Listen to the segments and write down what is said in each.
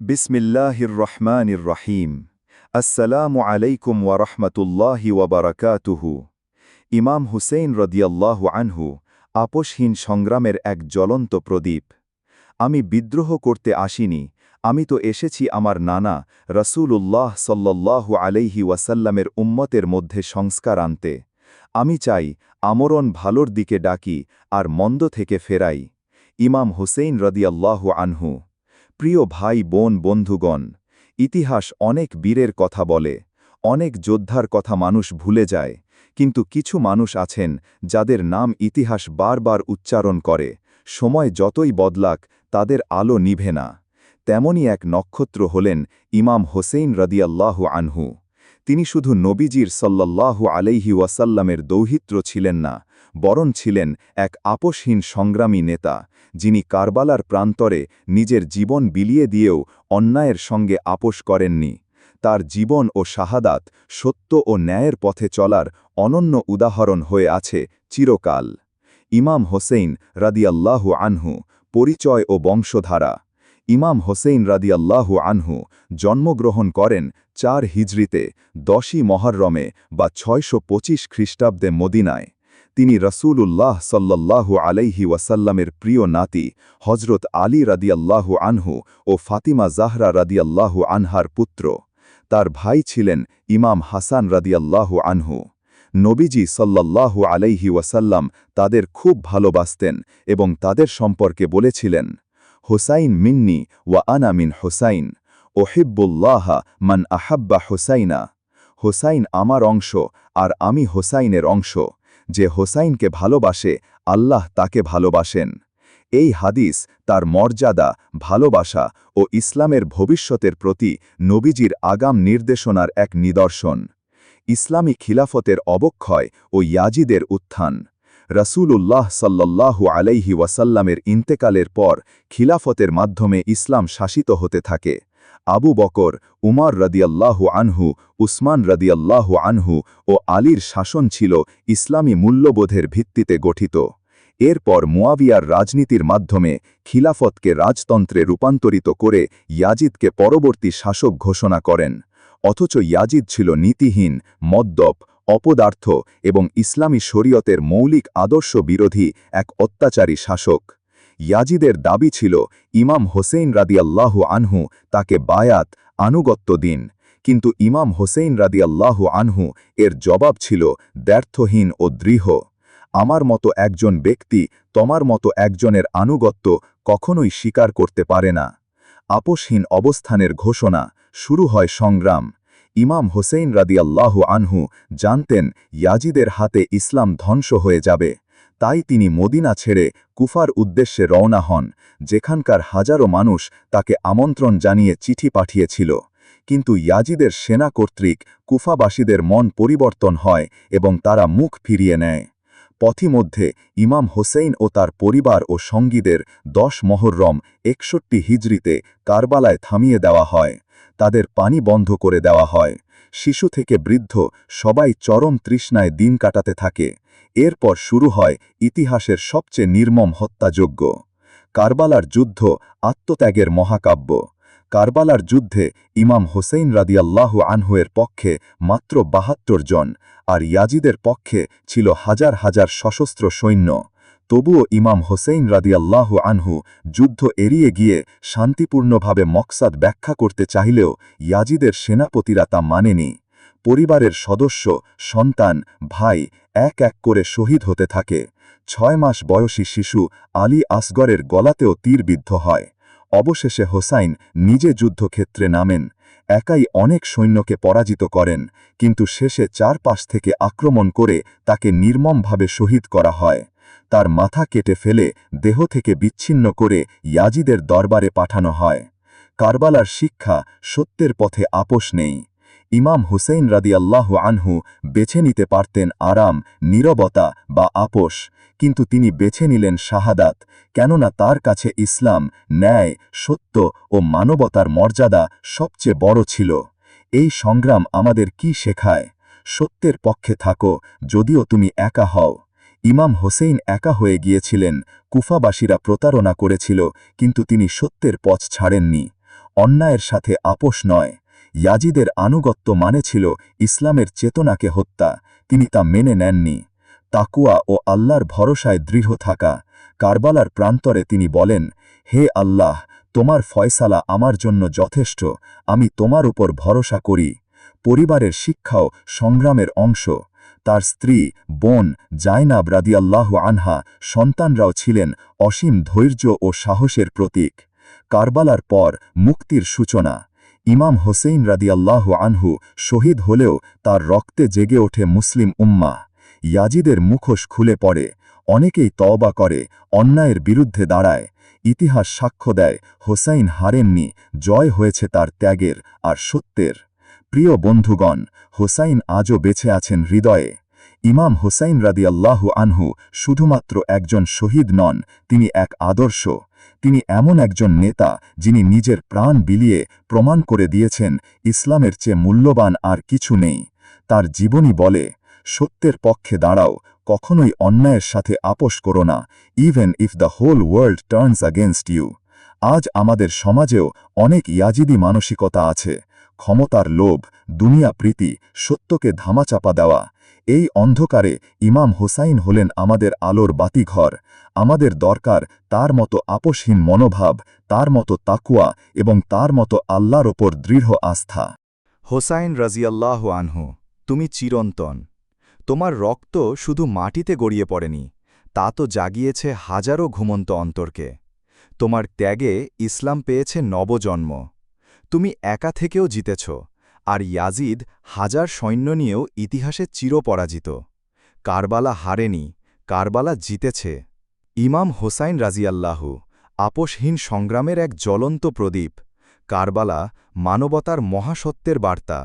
বিসমিল্লাহির রহমানির রহিম। আসসালামু আলাইকুম ওয়ারহমতুল্লাহি ওয়াবারাকাতুহু ইমাম হুসেইন রদিয়াল্লাহু আনহু আপোষহীন সংগ্রামের এক জ্বলন্ত প্রদীপ। আমি বিদ্রোহ করতে আসিনি, আমি তো এসেছি আমার নানা, রসূলুল্লাহ সাল্লাল্লাহু আলাইহি ওয়াসাল্লামের উম্মতের মধ্যে সংস্কার আনতে। আমি চাই, আমরণ ভালোর দিকে ডাকি, আর মন্দ থেকে ফেরাই। ইমাম হুসেইন রদিয়াল্লাহু আনহু প্রিয় ভাই, বোন, বন্ধুগণ, ইতিহাস অনেক বীরের কথা বলে, অনেক যোদ্ধার কথা মানুষ ভুলে যায়, কিন্তু কিছু মানুষ আছেন যাদের নাম ইতিহাস বারবার উচ্চারণ করে, সময় যতই বদলাক তাদের আলো নিভে না। তেমনই এক নক্ষত্র হলেন ইমাম হোসেন রদিয়াল্লাহু আনহু। তিনি শুধু নবীজির সল্লাল্লাহু আলাইহি ওয়াসাল্লামের দৌহিত্র ছিলেন না বরণ ছিলেন এক আপোষহীন সংগ্রামী নেতা, যিনি কারবালার প্রান্তরে নিজের জীবন বিলিয়ে দিয়েও অন্যায়ের সঙ্গে আপোষ করেননি। তার জীবন ও শাহাদাত সত্য ও ন্যায়ের পথে চলার অনন্য উদাহরণ হয়ে আছে চিরকাল। ইমাম হোসেইন রাদিয়াল্লাহু আনহু, পরিচয় ও বংশধারা। ইমাম হোসেইন রাদিয়াল্লাহু আনহু জন্মগ্রহণ করেন চার হিজরিতে, দশই মহরমে বা ছয়শো পঁচিশ খ্রিস্টাব্দে মদিনায়। তিনি রসুল উল্লাহ সাল্লাল্লাহু আলাইহি ওয়াসাল্লামের প্রিয় নাতি হজরত আলী রাদিয়াল্লাহু আনহু ও ফাতিমা জাহরা রাদিয়াল্লাহু আনহার পুত্র। তার ভাই ছিলেন ইমাম হাসান রাদিয়াল্লাহু আনহু। নবীজি সাল্লাল্লাহু আলাইহি ওয়াসাল্লাম তাদের খুব ভালোবাসতেন এবং তাদের সম্পর্কে বলেছিলেন হোসাইন মিন্নি ওয়া আনা মিন হোসাইন। ওহিব্বুল্লাহা মান আহাব্বা হোসাইনা। হোসাইন আমার অংশ আর আমি হোসাইনের অংশ। যে হোসাইনকে ভালোবাসে, আল্লাহ তাকে ভালোবাসেন। এই হাদিস তার মর্যাদা, ভালোবাসা ও ইসলামের ভবিষ্যতের প্রতি নবীজির আগাম নির্দেশনার এক নিদর্শন। ইসলামী খিলাফতের অবক্ষয় ও ইয়াজিদের উত্থান। রসূলুল্লাহ সাল্লাল্লাহু আলাইহি ওয়াসাল্লামের ইন্তেকালের পর খিলাফতের মাধ্যমে ইসলাম শাসিত হতে থাকে। আবু বকর, উমার রদিয়াল্লাহু আনহু, উসমান রদিয়াল্লাহু আনহু ও আলীর শাসন ছিল ইসলামী মূল্যবোধের ভিত্তিতে গঠিত। এরপর মুয়াবিয়ার রাজনীতির মাধ্যমে খিলাফতকে রাজতন্ত্রে রূপান্তরিত করে ইয়াজিদকে পরবর্তী শাসক ঘোষণা করেন। অথচ ইয়াজিদ ছিল নীতিহীন, মদ্যপ অপদার্থ এবং ইসলামী শরীয়তের মৌলিক আদর্শ বিরোধী এক অত্যাচারী শাসক। ইয়াজিদের দাবি ছিল, ইমাম হোসেইন রাদিয়াল্লাহু আনহু তাকে বায়াত, আনুগত্য দিন। কিন্তু ইমাম হোসেইন রাদিয়াল্লাহু আনহু এর জবাব ছিল দ্ব্যর্থহীন ও দৃঢ়। আমার মতো একজন ব্যক্তি তোমার মতো একজনের আনুগত্য কখনোই স্বীকার করতে পারে না। আপোষহীন অবস্থানের ঘোষণা শুরু হয় সংগ্রাম। ইমাম হোসেইন রাদিয়াল্লাহু আনহু জানতেন, ইয়াজিদের হাতে ইসলাম ধ্বংস হয়ে যাবে। তাই তিনি মদিনা ছেড়ে কুফার উদ্দেশ্যে রওনা হন, যেখানকার হাজারো মানুষ তাকে আমন্ত্রণ জানিয়ে চিঠি পাঠিয়েছিল। কিন্তু ইয়াজিদের সেনা কর্তৃক কুফাবাসীদের মন পরিবর্তন হয় এবং তারা মুখ ফিরিয়ে নেয়। পথিমধ্যে ইমাম হোসেইন ও তার পরিবার ও সঙ্গীদের দশ মহরম একষট্টি হিজড়িতে কারবালায় থামিয়ে দেওয়া হয়। তাদের পানি বন্ধ করে দেওয়া হয়। শিশু থেকে বৃদ্ধ সবাই চরম তৃষ্ণায় দিন কাটাতে থাকে। এরপর শুরু হয় ইতিহাসের সবচেয়ে নির্মম হত্যাযোগ্য কারবালার যুদ্ধ আত্মত্যাগের মহাকাব্য। কারবালার যুদ্ধে ইমাম হোসেইন রাদিয়াল্লাহু আনহুয়ের পক্ষে মাত্র বাহাত্তর জন, আর ইয়াজিদের পক্ষে ছিল হাজার হাজার সশস্ত্র সৈন্য। তবুও ইমাম হোসেইন রাদিয়াল্লাহু আনহু যুদ্ধ এড়িয়ে গিয়ে শান্তিপূর্ণভাবে মকসাদ ব্যাখ্যা করতে চাইলেও ইয়াজিদের সেনাপতিরা তা মানেনি। পরিবারের সদস্য, সন্তান, ভাই এক এক করে শহীদ হতে থাকে। ছয় মাস বয়সী শিশু আলী আসগরের গলাতেও তীরবিদ্ধ হয়। অবশেষে হোসাইন নিজে যুদ্ধক্ষেত্রে নামেন। একাই অনেক সৈন্যকে পরাজিত করেন, কিন্তু শেষে চারপাশ থেকে আক্রমণ করে তাকে নির্মমভাবে শহীদ করা হয়। তার মাথা কেটে ফেলে দেহ থেকে বিচ্ছিন্ন করে ইয়াজিদের দরবারে পাঠানো হয়। কারবালার শিক্ষা সত্যের পথে আপোষ নেই। ইমাম হুসেইন রাদিয়াল্লাহ আনহু বেছে নিতে পারতেন আরাম, নীরবতা বা আপোষ, কিন্তু তিনি বেছে নিলেন শাহাদাত, কেননা তার কাছে ইসলাম, ন্যায়, সত্য ও মানবতার মর্যাদা সবচেয়ে বড় ছিল। এই সংগ্রাম আমাদের কি শেখায়? সত্যের পক্ষে থাকো, যদিও তুমি একা হও। ইমাম হোসেইন একা হয়ে গিয়েছিলেন, কুফাবাসীরা প্রতারণা করেছিল, কিন্তু তিনি সত্যের পথ ছাড়েননি। অন্যায়ের সাথে আপোষ নয়। ইয়াজিদের আনুগত্য মানে ছিল ইসলামের চেতনাকে হত্যা, তিনি তা মেনে নেননি। তাকুয়া ও আল্লাহর ভরসায় দৃঢ় থাকা, কারবালার প্রান্তরে তিনি বলেন, হে আল্লাহ, তোমার ফয়সালা আমার জন্য যথেষ্ট, আমি তোমার উপর ভরসা করি। পরিবারের শিক্ষাও সংগ্রামের অংশ। তার স্ত্রী, বোন জাইনাব রাদিয়াল্লাহু আনহা সন্তানরাও ছিলেন অসীম ধৈর্য ও সাহসের প্রতীক। কারবালার পর মুক্তির সূচনা। ইমাম হোসেইন রাদিয়াল্লাহু আনহু শহীদ হলেও তার রক্তে জেগে ওঠে মুসলিম উম্মা ইয়াজিদের মুখোশ খুলে পড়ে, অনেকেই তওবা করে, অন্যায়ের বিরুদ্ধে দাঁড়ায়। ইতিহাস সাক্ষ্য দেয় হোসাইন হারেননি জয় হয়েছে তার ত্যাগের আর সত্যের। প্রিয় বন্ধুগণ, হোসাইন আজও বেঁচে আছেন হৃদয়ে। ইমাম হোসাইন রাদিয়াল্লাহু আনহু শুধুমাত্র একজন শহীদ নন, তিনি এক আদর্শ। তিনি এমন একজন নেতা, যিনি নিজের প্রাণ বিলিয়ে প্রমাণ করে দিয়েছেন, ইসলামের চেয়ে মূল্যবান আর কিছু নেই। তার জীবনী বলে, সত্যের পক্ষে দাঁড়াও, কখনোই অন্যায়ের সাথে আপোষ করো না even if the whole world turns against you আজ আমাদের সমাজেও অনেক ইয়াজিদি মানসিকতা আছে। ক্ষমতার লোভ, দুনিয়া প্রীতি, সত্যকে ধামাচাপা দেওয়া। এই অন্ধকারে ইমাম হোসাইন হলেন আমাদের আলোর বাতিঘর। আমাদের দরকার তার মতো আপোষহীন মনোভাব, তার মতো তাকুয়া এবং তার মতো আল্লাহর ওপর দৃঢ় আস্থা। হোসাইন রাজিয়াল্লাহ আনহু, তুমি চিরন্তন। তোমার রক্ত শুধু মাটিতে গড়িয়ে পড়েনি, তা তো জাগিয়েছে হাজারো ঘুমন্ত অন্তরকে। তোমার ত্যাগে ইসলাম পেয়েছে নবজন্ম। তুমি একা থেকেও জিতেছ, আর ইয়াজিদ হাজার সৈন্য নিয়েও ইতিহাসে চিরপরাজিত। কারবালা হারেনি, কারবালা জিতেছে। ইমাম হোসাইন রাজিয়াল্লাহু আপোষহীন সংগ্রামের এক জ্বলন্ত প্রদীপ, কারবালা মানবতার মহাসত্যের বার্তা।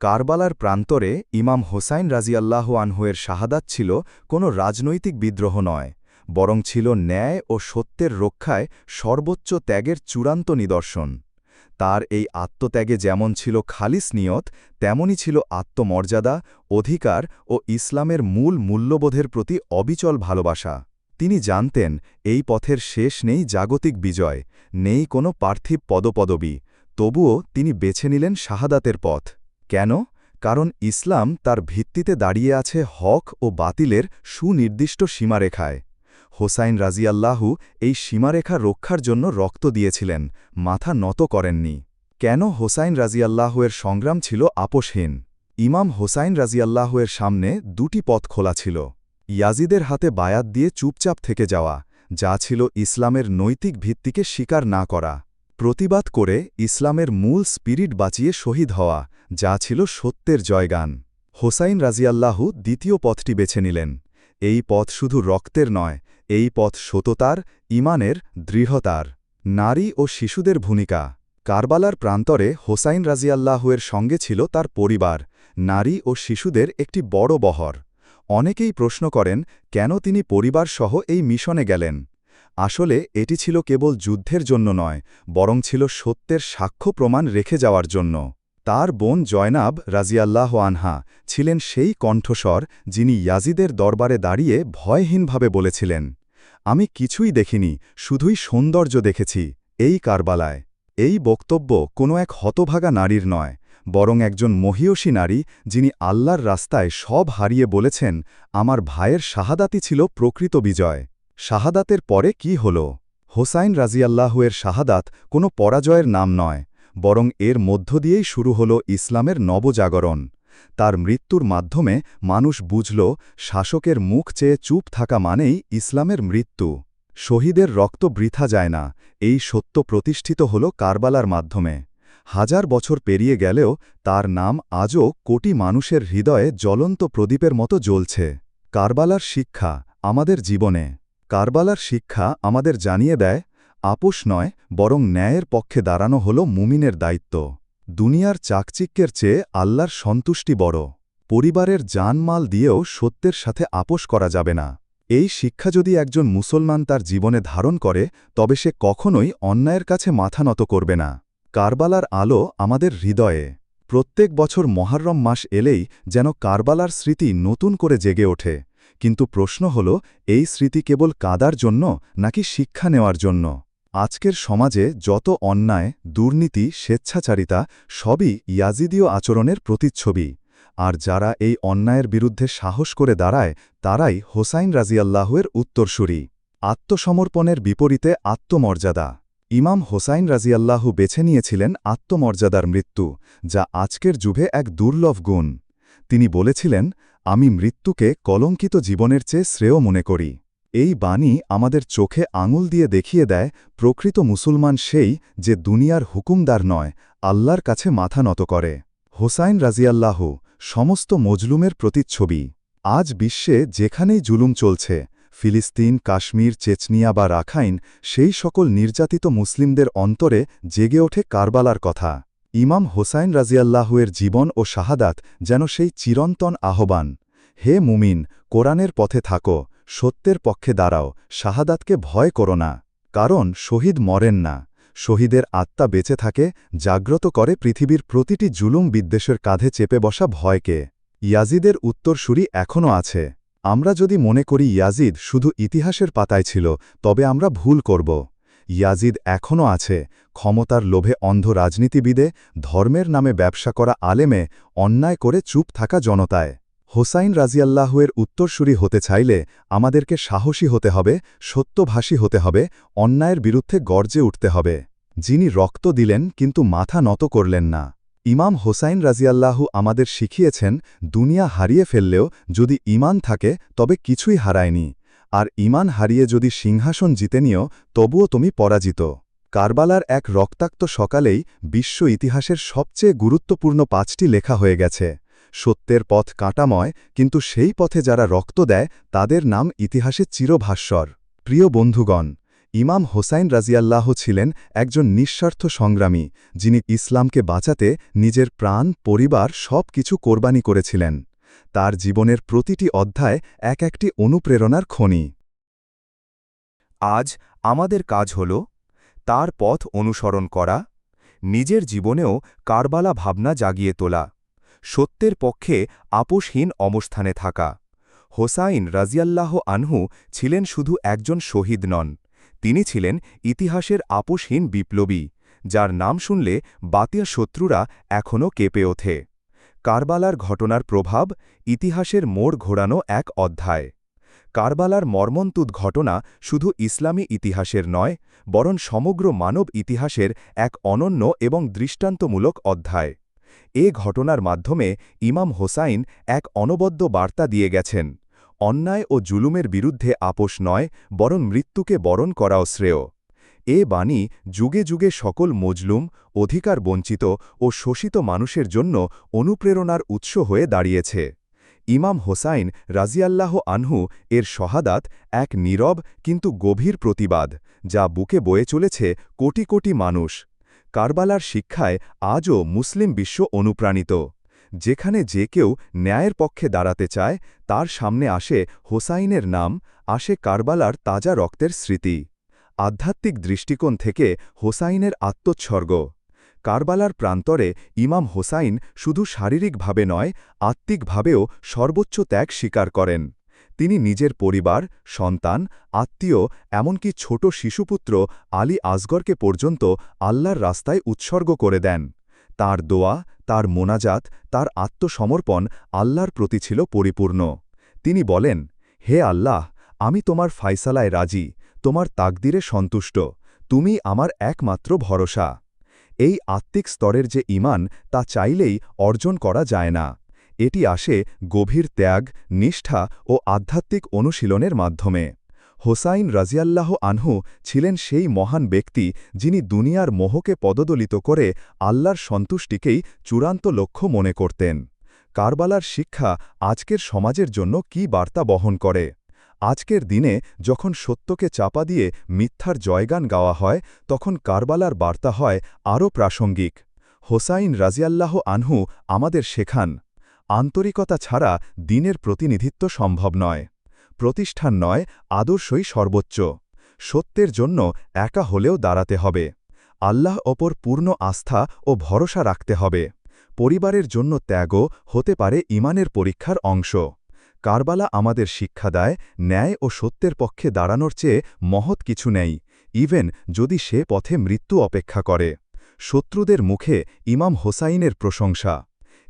কারবালার প্রান্তরে ইমাম হোসাইন রাজিয়াল্লাহ আনহুয়ের শাহাদাত ছিল কোনো রাজনৈতিক বিদ্রোহ নয়, বরং ছিল ন্যায় ও সত্যের রক্ষায় সর্বোচ্চ ত্যাগের চূড়ান্ত নিদর্শন। তার এই আত্মত্যাগে যেমন ছিল খালিস নিয়ত তেমনই ছিল আত্মমর্যাদা, অধিকার ও ইসলামের মূল মূল্যবোধের প্রতি অবিচল ভালোবাসা। তিনি জানতেন, এই পথের শেষ নেই জাগতিক বিজয়, নেই কোনো পার্থিব পদপদবী, তবুও তিনি বেছে নিলেন শাহাদাতের পথ। কেন? কারণ ইসলাম তার ভিত্তিতে দাঁড়িয়ে আছে হক ও বাতিলের সুনির্দিষ্ট সীমারেখায়। হোসাইন রাজিয়াল্লাহু এই সীমারেখা রক্ষার জন্য রক্ত দিয়েছিলেন, মাথা নত করেননি। কেন হোসাইন রাজিয়াল্লাহুয়ের সংগ্রাম ছিল আপোষহীন? ইমাম হোসাইন রাজিয়াল্লাহুয়ের সামনে দুটি পথ খোলা ছিল। ইয়াজিদের হাতে বায়াত দিয়ে চুপচাপ থেকে যাওয়া, যা ছিল ইসলামের নৈতিক ভিত্তিকে স্বীকার না করা। প্রতিবাদ করে ইসলামের মূল স্পিরিট বাঁচিয়ে শহীদ হওয়া, যা ছিল সত্যের জয়গান। হোসাইন রাজিয়াল্লাহু দ্বিতীয় পথটি বেছে নিলেন। এই পথ শুধু রক্তের নয় এই পথ সততার ইমানের দৃঢ়তার। নারী ও শিশুদের ভূমিকা। কারবালার প্রান্তরে হোসাইন রাজিয়াল্লাহুয়ের সঙ্গে ছিল তার পরিবার। নারী ও শিশুদের একটি বড় বহর। অনেকেই প্রশ্ন করেন, কেন তিনি পরিবারসহ এই মিশনে গেলেন? আসলে এটি ছিল কেবল যুদ্ধের জন্য নয়, বরং ছিল সত্যের সাক্ষ্য প্রমাণ রেখে যাওয়ার জন্য। তার বোন জয়নাব রাজিয়াল্লাহ আনহা ছিলেন সেই কণ্ঠস্বর যিনি ইয়াজিদের দরবারে দাঁড়িয়ে ভয়হীনভাবে বলেছিলেন। আমি কিছুই দেখিনি, শুধুই সৌন্দর্য দেখেছি, এই কারবালায়। এই বক্তব্য কোনো এক হতভাগা নারীর নয়, বরং একজন মহিয়সী নারী যিনি আল্লাহর রাস্তায় সব হারিয়ে বলেছেন, আমার ভাইয়ের শাহাদাতি ছিল প্রকৃত বিজয়। শাহাদাতের পরে কি হল? হোসাইন রাজিয়াল্লাহুয়ের শাহাদাত কোনো পরাজয়ের নাম নয়, বরং এর মধ্য দিয়েই শুরু হল ইসলামের নবজাগরণ। তার মৃত্যুর মাধ্যমে মানুষ বুঝল, শাসকের মুখ চেয়ে চুপ থাকা মানেই ইসলামের মৃত্যু। শহীদের রক্ত বৃথা যায় না, এই সত্য প্রতিষ্ঠিত হল কারবালার মাধ্যমে। হাজার বছর পেরিয়ে গেলেও তার নাম আজও কোটি মানুষের হৃদয়ে জ্বলন্ত প্রদীপের মতো জ্বলছে। কারবালার শিক্ষা আমাদের জীবনে। কারবালার শিক্ষা আমাদের জানিয়ে দেয়, আপোষ নয়, বরং ন্যায়ের পক্ষে দাঁড়ানো হল মুমিনের দায়িত্ব। দুনিয়ার চাকচিক্যের চেয়ে আল্লাহর সন্তুষ্টি বড়। পরিবারের জানমাল দিয়েও সত্যের সাথে আপোষ করা যাবে না। এই শিক্ষা যদি একজন মুসলমান তার জীবনে ধারণ করে, তবে সে কখনোই অন্যায়ের কাছে মাথা নত করবে না। কারবালার আলো আমাদের হৃদয়ে। প্রত্যেক বছর মহারম মাস এলেই যেন কারবালার স্মৃতি নতুন করে জেগে ওঠে। কিন্তু প্রশ্ন হল, এই স্মৃতি কেবল কাদার জন্য নাকি শিক্ষা নেওয়ার জন্য? আজকের সমাজে যত অন্যায়, দুর্নীতি, স্বেচ্ছাচারিতা, সবই ইয়াজিদীয় আচরণের প্রতিচ্ছবি। আর যারা এই অন্যায়ের বিরুদ্ধে সাহস করে দাঁড়ায়, তারাই হোসাইন রাজিয়াল্লাহুয়ের উত্তরসূরি। আত্মসমর্পণের বিপরীতে আত্মমর্যাদা। ইমাম হোসাইন রাজিয়াল্লাহু বেছে নিয়েছিলেন আত্মমর্যাদার মৃত্যু, যা আজকের যুগে এক দুর্লভ গুণ। তিনি বলেছিলেন, আমি মৃত্যুকে কলঙ্কিত জীবনের চেয়ে শ্রেয় মনে করি। এই বাণী আমাদের চোখে আঙুল দিয়ে দেখিয়ে দেয়, প্রকৃত মুসলমান সেই যে দুনিয়ার হুকুমদার নয়, আল্লাহর কাছে মাথা নত করে। হোসাইন রাজিয়াল্লাহু সমস্ত মজলুমের প্রতিচ্ছবি। আজ বিশ্বে যেখানেই জুলুম চলছে, ফিলিস্তিন, কাশ্মীর, চেচনিয়া বা রাখাইন, সেই সকল নির্যাতিত মুসলিমদের অন্তরে জেগে ওঠে কারবালার কথা। ইমাম হোসাইন রাজিয়াল্লাহুয়ের জীবন ও শাহাদাত যেন সেই চিরন্তন আহ্বান। হে মুমিন, কোরআনের পথে থাকো সত্যের পক্ষে দাঁড়াও, শাহাদাতকে ভয় করো না, কারণ শহীদ মরেন না। শহীদের আত্মা বেঁচে থাকে, জাগ্রত করে পৃথিবীর প্রতিটি জুলুম বিদ্বেষের কাঁধে চেপে বসা ভয়কে। ইয়াজিদের উত্তরসূরি এখনও আছে। আমরা যদি মনে করি ইয়াজিদ শুধু ইতিহাসের পাতায় ছিল, তবে আমরা ভুল করব। ইয়াজিদ এখনও আছে, ক্ষমতার লোভে অন্ধ রাজনীতিবিদে, ধর্মের নামে ব্যবসা করা আলেমে, অন্যায় করে চুপ থাকা জনতায়। হোসাইন রাজিয়াল্লাহুয়ের উত্তরসূরি হতে চাইলে আমাদেরকে সাহসী হতে হবে, সত্যভাষী হতে হবে, অন্যায়ের বিরুদ্ধে গর্জে উঠতে হবে। যিনি রক্ত দিলেন কিন্তু মাথা নত করলেন না। ইমাম হোসাইন রাজিয়াল্লাহু আমাদের শিখিয়েছেন, দুনিয়া হারিয়ে ফেললেও যদি ইমান থাকে, তবে কিছুই হারায়নি। আর ইমান হারিয়ে যদি সিংহাসন জিতে নিও, তবুও তুমি পরাজিত। কারবালার এক রক্তাক্ত সকালেই বিশ্ব ইতিহাসের সবচেয়ে গুরুত্বপূর্ণ পাঁচটি লেখা হয়ে গেছে। সত্যের পথ কাঁটাময়, কিন্তু সেই পথে যারা রক্ত দেয়, তাদের নাম ইতিহাসে চিরভাস্বর। প্রিয় বন্ধুগণ, ইমাম হোসাইন রাজিয়াল্লাহ ছিলেন একজন নিঃস্বার্থ সংগ্রামী, যিনি ইসলামকে বাঁচাতে নিজের প্রাণ, পরিবার সব কিছু কোরবানি করেছিলেন। তার জীবনের প্রতিটি অধ্যায় এক একটি অনুপ্রেরণার খনি। আজ আমাদের কাজ হল, তার পথ অনুসরণ করা, নিজের জীবনেও কারবালা ভাবনা জাগিয়ে তোলা। সত্যের পক্ষে আপোষহীন অবস্থানে থাকা। হোসাইন রাজিয়াল্লাহ আনহু ছিলেন শুধু একজন শহীদ নন, তিনি ছিলেন ইতিহাসের আপোষহীন বিপ্লবী, যার নাম শুনলে বাতিয়া শত্রুরা এখনও কেঁপে ওঠে। কারবালার ঘটনার প্রভাব ইতিহাসের মোড় ঘোরানো এক অধ্যায়। কারবালার মর্মন্তুদ ঘটনা শুধু ইসলামী ইতিহাসের নয়, বরং সমগ্র মানব ইতিহাসের এক অনন্য এবং দৃষ্টান্তমূলক অধ্যায়। এ ঘটনার মাধ্যমে ইমাম হোসাইন এক অনবদ্য বার্তা দিয়ে গেছেন, অন্যায় ও জুলুমের বিরুদ্ধে আপোষ নয়, বরং মৃত্যুকে বরণ করাও শ্রেয়। এ বাণী যুগে যুগে সকল মজলুম, অধিকার বঞ্চিত ও শোষিত মানুষের জন্য অনুপ্রেরণার উৎস হয়ে দাঁড়িয়েছে। ইমাম হোসাইন রাজিয়াল্লাহ আনহু এর শহাদাত এক নীরব কিন্তু গভীর প্রতিবাদ, যা বুকে বয়ে চলেছে কোটি কোটি মানুষ। কারবালার শিক্ষায় আজও মুসলিম বিশ্ব অনুপ্রাণিত, যেখানে যে কেউ ন্যায়ের পক্ষে দাঁড়াতে চায়, তার সামনে আসে হোসাইনের নাম, আসে কারবালার তাজা রক্তের স্মৃতি। আধ্যাত্মিক দৃষ্টিকোণ থেকে হোসাইনের আত্মোৎসর্গ। কারবালার প্রান্তরে ইমাম হোসাইন শুধু শারীরিকভাবে নয়, আত্মিকভাবেও সর্বোচ্চ ত্যাগ স্বীকার করেন। তিনি নিজের পরিবার, সন্তান, আত্মীয়, এমনকি ছোট শিশুপুত্র আলী আসগরকে পর্যন্ত আল্লাহর রাস্তায় উৎসর্গ করে দেন। তার দোয়া, তার মোনাজাত, তার আত্মসমর্পণ আল্লাহর প্রতি ছিল পরিপূর্ণ। তিনি বলেন, হে আল্লাহ, আমি তোমার ফাইসালায় রাজি, তোমার তাকদিরে সন্তুষ্ট, তুমি আমার একমাত্র ভরসা। এই আত্মিক স্তরের যে ইমান তা চাইলেই অর্জন করা যায় না। এটি আসে গভীর ত্যাগ, নিষ্ঠা ও আধ্যাত্মিক অনুশীলনের মাধ্যমে। হোসাইন রাজিয়াল্লাহ আনহু ছিলেন সেই মহান ব্যক্তি যিনি দুনিয়ার মোহকে পদদলিত করে আল্লাহর সন্তুষ্টিকেই চূড়ান্ত লক্ষ্য মনে করতেন। কারবালার শিক্ষা আজকের সমাজের জন্য কি বার্তা বহন করে? আজকের দিনে যখন সত্যকে চাপা দিয়ে মিথ্যার জয়গান গাওয়া হয়, তখন কারবালার বার্তা হয় আরও প্রাসঙ্গিক। হোসাইন রাজিয়াল্লাহ আনহু আমাদের শেখান আন্তরিকতা ছাড়া দিনের প্রতিনিধিত্ব সম্ভব নয়। প্রতিষ্ঠান নয়, আদর্শই সর্বোচ্চ। সত্যের জন্য একা হলেও দাঁড়াতে হবে। আল্লাহ অপর পূর্ণ আস্থা ও ভরসা রাখতে হবে। পরিবারের জন্য ত্যাগও হতে পারে ইমানের পরীক্ষার অংশ। কারবালা আমাদের শিক্ষা দেয়, ন্যায় ও সত্যের পক্ষে দাঁড়ানোর চেয়ে মহৎ কিছু নেই। ইভেন যদি সে পথে মৃত্যু অপেক্ষা করে। শত্রুদের মুখে ইমাম হোসাইনের প্রশংসা।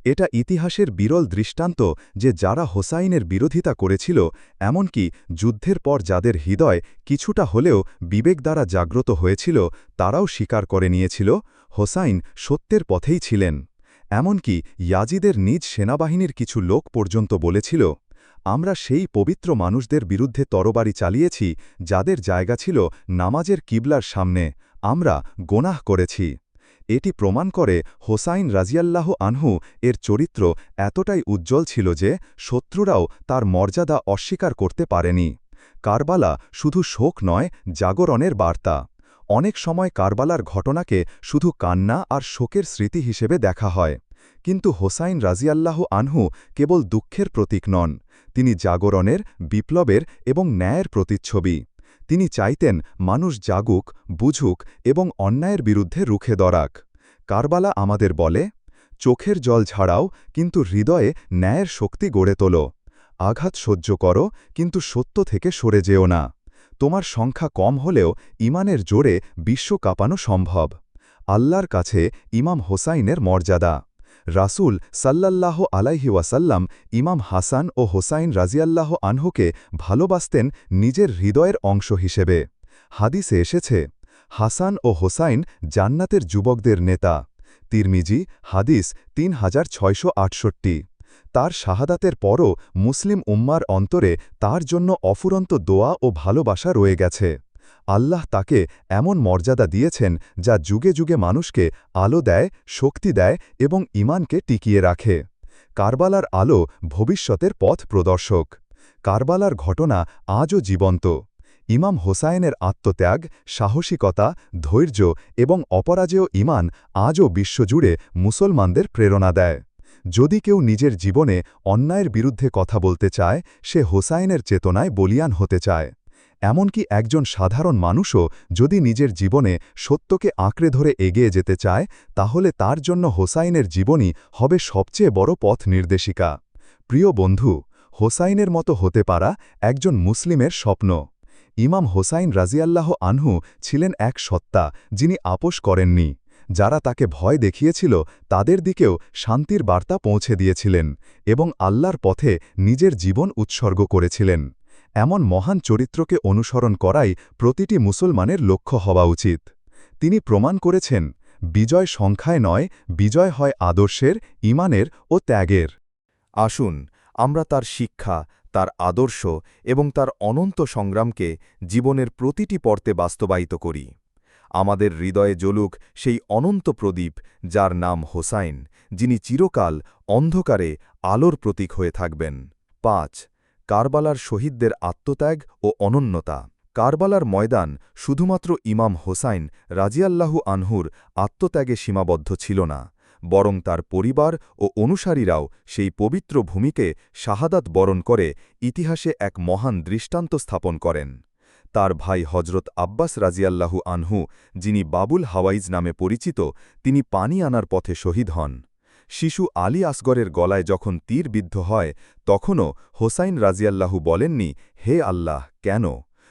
এটা ইতিহাসের বিরল দৃষ্টান্ত যে যারা হোসাইনের বিরোধিতা করেছিল, এমনকি যুদ্ধের পর যাদের হৃদয় কিছুটা হলেও বিবেক দ্বারা জাগ্রত হয়েছিল, তারাও স্বীকার করে নিয়েছিল, হোসাইন সত্যের পথেই ছিলেন। এমনকি ইয়াজিদের নিজ সেনাবাহিনীর কিছু লোক পর্যন্ত বলেছিল, আমরা সেই পবিত্র মানুষদের বিরুদ্ধে তরবারি চালিয়েছি, যাদের জায়গা ছিল নামাজের কিবলার সামনে, আমরা গোনাহ করেছি। এটি প্রমাণ করে হোসাইন রাজিয়াল্লাহ আনহু এর চরিত্র এতটাই উজ্জ্বল ছিল যে শত্রুরাও তার মর্যাদা অস্বীকার করতে পারেনি। কারবালা শুধু শোক নয়, জাগরণের বার্তা। অনেক সময় কারবালার ঘটনাকে শুধু কান্না আর শোকের স্মৃতি হিসেবে দেখা হয়। কিন্তু হোসাইন রাজিয়াল্লাহ আনহু কেবল দুঃখের প্রতীক নন, তিনি জাগরণের, বিপ্লবের এবং ন্যায়ের প্রতিচ্ছবি। তিনি চাইতেন মানুষ জাগুক, বুঝুক এবং অন্যায়ের বিরুদ্ধে রুখে দরাক কারবালা আমাদের বলে, চোখের জল ছাড়াও কিন্তু হৃদয়ে ন্যায়ের শক্তি গড়ে তোলো। আঘাত সহ্য করো, কিন্তু সত্য থেকে সরে যেও না। তোমার সংখ্যা কম হলেও ইমানের জোরে বিশ্ব কাঁপানো সম্ভব। আল্লাহর কাছে ইমাম হোসাইনের মর্যাদা। রাসূল সাল্লাল্লাহ আলাইহি ওয়াসাল্লাম ইমাম হাসান ও হোসাইন রাজিয়াল্লাহ আনহুকে ভালোবাসতেন নিজের হৃদয়ের অংশ হিসেবে। হাদিসে এসেছে, হাসান ও হোসাইন জান্নাতের যুবকদের নেতা। তিরমিজি, হাদিস তিন হাজার ছয়শো আটষট্টি। তার শাহাদাতের পরও মুসলিম উম্মার অন্তরে তার জন্য অফুরন্ত দোয়া ও ভালোবাসা রয়ে গেছে। আল্লাহ তাকে এমন মর্যাদা দিয়েছেন যা যুগে যুগে মানুষকে আলো দেয়, শক্তি দেয় এবং ইমানকে টিকিয়ে রাখে। কারবালার আলো ভবিষ্যতের পথ প্রদর্শক। কারবালার ঘটনা আজও জীবন্ত। ইমাম হোসাইনের আত্মত্যাগ, সাহসিকতা, ধৈর্য এবং অপরাজেয় ইমান আজও বিশ্বজুড়ে মুসলমানদের প্রেরণা দেয়। যদি কেউ নিজের জীবনে অন্যায়ের বিরুদ্ধে কথা বলতে চায়, সে হোসাইনের চেতনায় বলিয়ান হতে চায়। এমনকি একজন সাধারণ মানুষও যদি নিজের জীবনে সত্যকে আঁকড়ে ধরে এগিয়ে যেতে চায়, তাহলে তার জন্য হোসাইনের জীবনই হবে সবচেয়ে বড় পথ নির্দেশিকা। প্রিয় বন্ধু, হোসাইনের মতো হতে পারা একজন মুসলিমের স্বপ্ন। ইমাম হোসাইন রাজিয়াল্লাহ আনহু ছিলেন এক সত্তা যিনি আপোষ করেননি। যারা তাকে ভয় দেখিয়েছিল, তাদের দিকেও শান্তির বার্তা পৌঁছে দিয়েছিলেন এবং আল্লাহর পথে নিজের জীবন উৎসর্গ করেছিলেন। এমন মহান চরিত্রকে অনুসরণ করাই প্রতিটি মুসলমানের লক্ষ্য হওয়া উচিত। তিনি প্রমাণ করেছেন, বিজয় সংখ্যায় নয়, বিজয় হয় আদর্শের ইমানের ও ত্যাগের। আসুন, আমরা তার শিক্ষা, তার আদর্শ এবং তার অনন্ত সংগ্রামকে জীবনের প্রতিটি পর্তে বাস্তবায়িত করি। আমাদের হৃদয়ে জ্বলুক সেই অনন্ত প্রদীপ, যার নাম হোসাইন, যিনি চিরকাল অন্ধকারে আলোর প্রতীক হয়ে থাকবেন। পাঁচ কারবালার শহীদদের আত্মত্যাগ ও অনন্যতা। কারবালার ময়দান শুধুমাত্র ইমাম হোসাইন রাজিয়াল্লাহু আনহুর আত্মত্যাগে সীমাবদ্ধ ছিল না, বরং তার পরিবার ও অনুসারীরাও সেই পবিত্র ভূমিকে শাহাদাত বরণ করে ইতিহাসে এক মহান দৃষ্টান্ত স্থাপন করেন। তার ভাই হজরত আব্বাস রাজিয়াল্লাহু আনহু, যিনি বাবুল হাওয়াইজ নামে পরিচিত, তিনি পানি আনার পথে শহীদ হন। শিশু আলী আসগরের গলায় যখন তীর বিদ্ধ হয়, তখনও হোসাইন রাজিয়াল্লাহু বলেননি, হে আল্লাহ, কেন?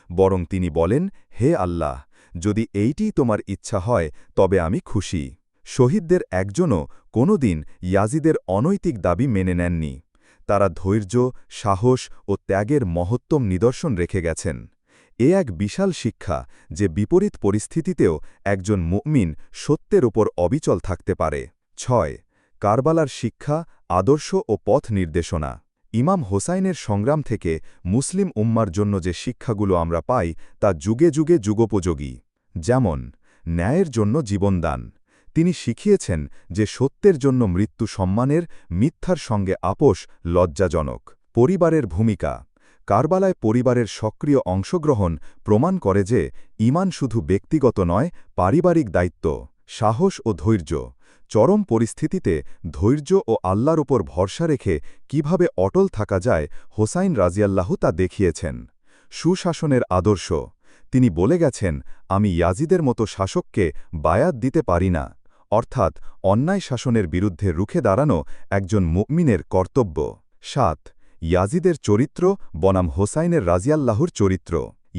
বরং তিনি বলেন, হে আল্লাহ, যদি এইটিই তোমার ইচ্ছা হয়, তবে আমি খুশি। শহীদদের একজনও কোনোদিন ইয়াজিদের অনৈতিক দাবি মেনে নেননি। তারা ধৈর্য, সাহস ও ত্যাগের মহত্তম নিদর্শন রেখে গেছেন। এ এক বিশাল শিক্ষা যে বিপরীত পরিস্থিতিতেও একজন মুমিন সত্যের ওপর অবিচল থাকতে পারে। ছয় কারবালার শিক্ষা, আদর্শ ও পথ নির্দেশনা। ইমাম হোসাইনের সংগ্রাম থেকে মুসলিম উম্মার জন্য যে শিক্ষাগুলো আমরা পাই, তা যুগে যুগে যুগোপযোগী। যেমন, ন্যায়ের জন্য জীবনদান। তিনি শিখিয়েছেন যে সত্যের জন্য মৃত্যু সম্মানের, মিথ্যার সঙ্গে আপোষ লজ্জাজনক। পরিবারের ভূমিকা। কারবালায় পরিবারের সক্রিয় অংশগ্রহণ প্রমাণ করে যে, ইমান শুধু ব্যক্তিগত নয়, পারিবারিক দায়িত্ব, সাহস ও ধৈর্য। চরম পরিস্থিতিতে ধৈর্য ও আল্লাহর উপর ভরসা রেখে কীভাবে অটল থাকা যায় হোসাইন রাজিয়াল্লাহু তা দেখিয়েছেন। সুশাসনের আদর্শ, তিনি বলে গেছেন, আমি ইয়াজিদের মতো শাসককে বায়াত দিতে পারি না। অর্থাৎ অন্যায় শাসনের বিরুদ্ধে রুখে দাঁড়ানো একজন মুকমিনের কর্তব্য। সাত, ইয়াজিদের চরিত্র বনাম হোসাইনের রাজিয়াল্লাহুর চরিত্র।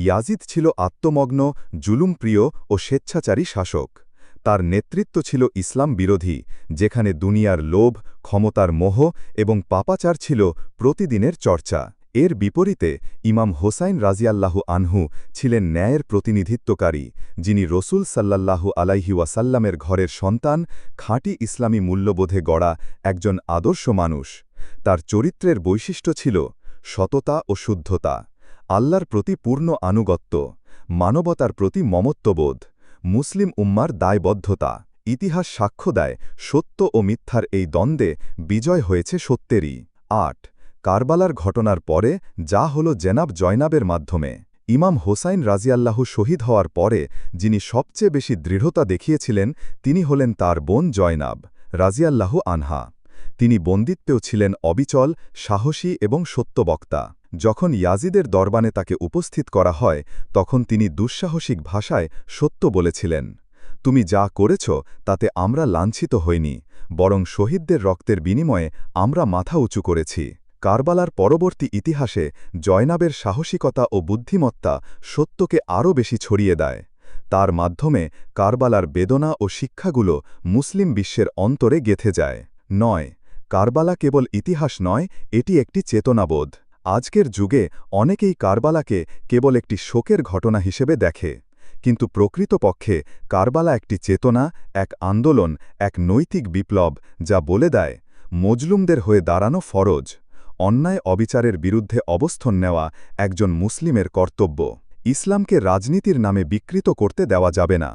ইয়াজিদ ছিল আত্মমগ্ন, জুলুমপ্রিয় ও স্বেচ্ছাচারী শাসক। তার নেতৃত্ব ছিল ইসলাম বিরোধী, যেখানে দুনিয়ার লোভ, ক্ষমতার মোহ এবং পাপাচার ছিল প্রতিদিনের চর্চা। এর বিপরীতে, ইমাম হোসাইন রাজিয়াল্লাহু আনহু ছিলেন ন্যায়ের প্রতিনিধিত্বকারী, যিনি রসুল সাল্লাল্লাহু আলাইহি ওয়াসাল্লামের ঘরের সন্তান, খাঁটি ইসলামী মূল্যবোধে গড়া একজন আদর্শ মানুষ। তার চরিত্রের বৈশিষ্ট্য ছিল সততা ও শুদ্ধতা, আল্লাহর প্রতি পূর্ণ আনুগত্য, মানবতার প্রতি মমত্ববোধ। মুসলিম উম্মার দায়বদ্ধতা, ইতিহাস সাক্ষ্য দেয় সত্য ও মিথ্যার এই দ্বন্দ্বে বিজয় হয়েছে সত্যেরই। আট, কারবালার ঘটনার পরে যা হল জেনাব জয়নাবের মাধ্যমে, ইমাম হোসাইন রাজিয়াল্লাহু শহীদ হওয়ার পরে যিনি সবচেয়ে বেশি দৃঢ়তা দেখিয়েছিলেন, তিনি হলেন তার বোন জয়নাব রাজিয়াল্লাহু আনহা। তিনি বন্দিত্বেও ছিলেন অবিচল, সাহসী এবং সত্যবক্তা। যখন ইয়াজিদের দরবানে তাকে উপস্থিত করা হয়, তখন তিনি দুঃসাহসিক ভাষায় সত্য বলেছিলেন, তুমি যা করেছ, তাতে আমরা লাঞ্ছিত হইনি, বরং শহীদদের রক্তের বিনিময়ে আমরা মাথা উঁচু করেছি। কারবালার পরবর্তী ইতিহাসে জয়নাবের সাহসিকতা ও বুদ্ধিমত্তা সত্যকে আরও বেশি ছড়িয়ে দেয়। তার মাধ্যমে কারবালার বেদনা ও শিক্ষাগুলো মুসলিম বিশ্বের অন্তরে গেথে যায়। নয়, কারবালা কেবল ইতিহাস নয়, এটি একটি চেতনাবোধ। আজকের যুগে অনেকেই কারবালাকে কেবল একটি শোকের ঘটনা হিসেবে দেখে, কিন্তু প্রকৃতপক্ষে কারবালা একটি চেতনা, এক আন্দোলন, এক নৈতিক বিপ্লব যা বলে দেয়, মজলুমদের হয়ে দাঁড়ানো ফরজ, অন্যায় অবিচারের বিরুদ্ধে অবস্থান নেওয়া একজন মুসলিমের কর্তব্য। ইসলামকে রাজনীতির নামে বিকৃত করতে দেওয়া যাবে না।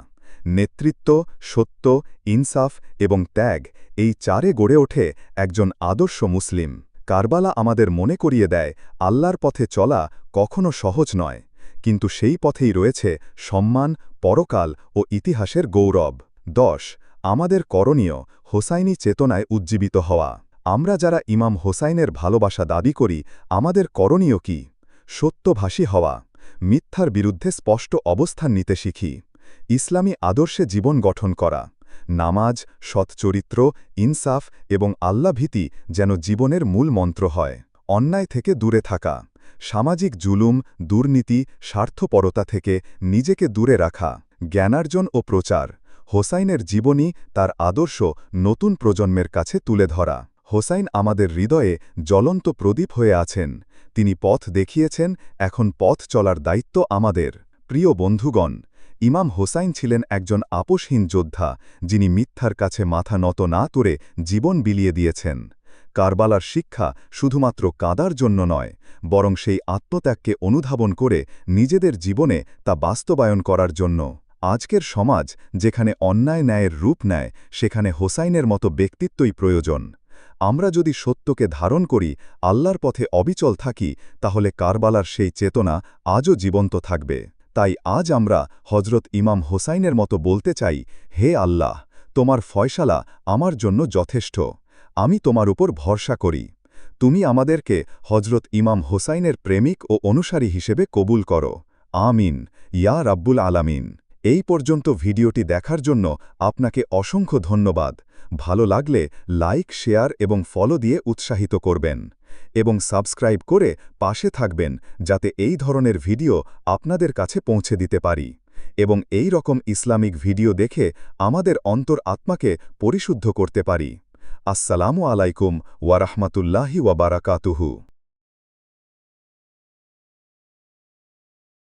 নেতৃত্ব, সত্য, ইনসাফ এবং ত্যাগ এই চারে গড়ে ওঠে একজন আদর্শ মুসলিম। কারবালা আমাদের মনে করিয়ে দেয়, আল্লাহর পথে চলা কখনো সহজ নয়, কিন্তু সেই পথেই রয়েছে সম্মান, পরকাল ও ইতিহাসের গৌরব। দশ, আমাদের করণীয় হোসাইনি চেতনায় উজ্জীবিত হওয়া। আমরা যারা ইমাম হোসাইনের ভালোবাসা দাবি করি, আমাদের করণীয় কি? সত্যভাষী হওয়া। মিথ্যার বিরুদ্ধে স্পষ্ট অবস্থান নিতে শিখি। ইসলামী আদর্শে জীবন গঠন করা। নামাজ, সৎচরিত্র, ইনসাফ এবং আল্লাভীতি যেন জীবনের মূল মন্ত্র হয়। অন্যায় থেকে দূরে থাকা, সামাজিক জুলুম, দুর্নীতি, স্বার্থপরতা থেকে নিজেকে দূরে রাখা, জ্ঞানার্জন ও প্রচার, হোসাইনের জীবনী তার আদর্শ নতুন প্রজন্মের কাছে তুলে ধরা। হোসাইন আমাদের হৃদয়ে জ্বলন্ত প্রদীপ হয়ে আছেন। তিনি পথ দেখিয়েছেন, এখন পথ চলার দায়িত্ব আমাদের। প্রিয় বন্ধুগণ ইমাম হোসাইন ছিলেন একজন আপোষহীন যোদ্ধা, যিনি মিথ্যার কাছে মাথা নত না করে জীবন বিলিয়ে দিয়েছেন। কারবালার শিক্ষা শুধুমাত্র কাদার জন্য নয়, বরং সেই আত্মত্যাগকে অনুধাবন করে নিজেদের জীবনে তা বাস্তবায়ন করার জন্য। আজকের সমাজ, যেখানে অন্যায় ন্যায়ের রূপ নেয়, সেখানে হোসাইনের মতো ব্যক্তিত্বই প্রয়োজন। আমরা যদি সত্যকে ধারণ করি, আল্লাহর পথে অবিচল থাকি, তাহলে কারবালার সেই চেতনা আজও জীবন্ত থাকবে। তাই আজ আমরা হজরত ইমাম হোসাইনের মতো বলতে চাই, হে আল্লাহ, তোমার ফয়সালা আমার জন্য যথেষ্ট, আমি তোমার উপর ভরসা করি। তুমি আমাদেরকে হজরত ইমাম হোসাইনের প্রেমিক ও অনুসারী হিসেবে কবুল করো। আমিন। ইয়া রাব্বুল আলামিন। এই পর্যন্ত ভিডিওটি দেখার জন্য আপনাকে অসংখ্য ধন্যবাদ। ভালো লাগলে লাইক, শেয়ার এবং ফলো দিয়ে উৎসাহিত করবেন। এবং সাবস্ক্রাইব করে পাশে থাকবেন যাতে এই ধরনের ভিডিও আপনাদের কাছে পৌঁছে দিতে পারি এবং এই রকম ইসলামিক ভিডিও দেখে আমাদের অন্তর আত্মাকে পরিশুদ্ধ করতে পারি। আসসালামু আলাইকুম ওয়ারাহমাতুল্লাহি ওয়াবারাকাতুহু